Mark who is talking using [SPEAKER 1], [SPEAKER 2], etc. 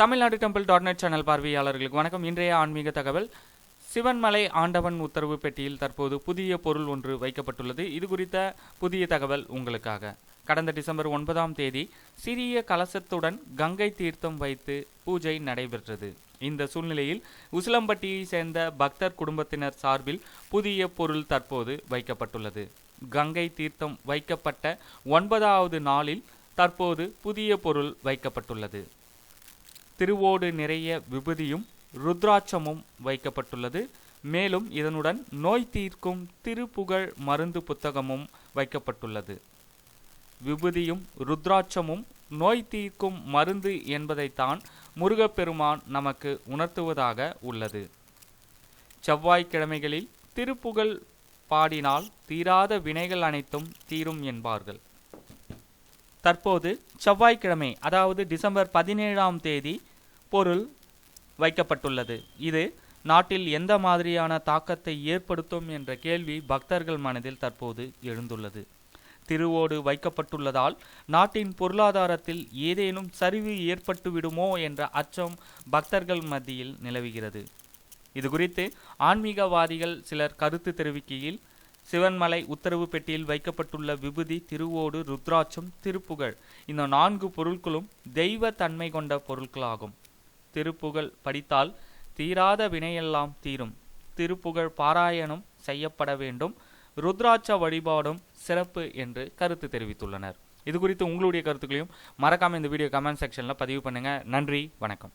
[SPEAKER 1] Tamil Nadu temple dot net channel பார்வையாளர்களுக்கு வணக்கம். இன்றைய ஆன்மீக தகவல். சிவன்மலை ஆண்டவன் உத்தரவு பெட்டியில் தற்போது புதிய பொருள் ஒன்று வைக்கப்பட்டுள்ளது. இது குறித்த புதிய தகவல் உங்களுக்காக. கடந்த டிசம்பர் ஒன்பதாம் தேதி சிறிய கலசத்துடன் கங்கை தீர்த்தம் வைத்து பூஜை நடைபெற்றது. இந்த சூழ்நிலையில் உசிலம்பட்டியை சேர்ந்த பக்தர் குடும்பத்தினர் சார்பில் புதிய பொருள் தற்போது வைக்கப்பட்டுள்ளது. கங்கை தீர்த்தம் வைக்கப்பட்ட ஒன்பதாவது நாளில் தற்போது புதிய பொருள் வைக்கப்பட்டுள்ளது. திருவோடு நிறைய விபூதியும் ருத்ராட்சமும் வைக்கப்பட்டுள்ளது. மேலும் இதனுடன் நோய் தீர்க்கும் திருப்புகழ் மருந்து புத்தகமும் வைக்கப்பட்டுள்ளது. விபூதியும் ருத்ராட்சமும் நோய் தீர்க்கும் மருந்து என்பதைத்தான் முருகப்பெருமான் நமக்கு உணர்த்துவதாக உள்ளது. செவ்வாய்க்கிழமைகளில் திருப்புகழ் பாடினால் தீராத வினைகள் அனைத்தும் தீரும் என்பார்கள். தற்போது செவ்வாய்க்கிழமை அதாவது டிசம்பர் பதினேழாம் தேதி பொருள் வைக்கப்பட்டுள்ளது. இது நாட்டில் எந்த மாதிரியான தாக்கத்தை ஏற்படுத்தும் என்ற கேள்வி பக்தர்கள் மனதில் தற்போது எழுந்துள்ளது. திருவோடு வைக்கப்பட்டுள்ளதால் நாட்டின் பொருளாதாரத்தில் ஏதேனும் சரிவு ஏற்பட்டுவிடுமோ என்ற அச்சம் பக்தர்கள் மத்தியில் நிலவுகிறது. இது குறித்து ஆன்மீகவாதிகள் சிலர் கருத்து தெரிவிக்கையில் சிவன்மலை உத்தரவு பெட்டியில் வைக்கப்பட்டுள்ள விபூதி திருவோடு ருத்ராட்சம் திருப்புகழ் இந்த நான்கு பொருட்களும் தெய்வ தன்மை கொண்ட பொருட்களாகும். திருப்புகழ் படித்தால் தீராத வினையெல்லாம் தீரும். திருப்புகழ் பாராயணம் செய்யப்பட வேண்டும். ருத்ராட்ச வழிபாடும் சிறப்பு என்று கருத்து தெரிவித்துள்ளனர். இது குறித்து உங்களுடைய கருத்துக்களையும் மறக்காமல் இந்த வீடியோ கமெண்ட் செக்ஷனில் பதிவு பண்ணுங்க. நன்றி வணக்கம்.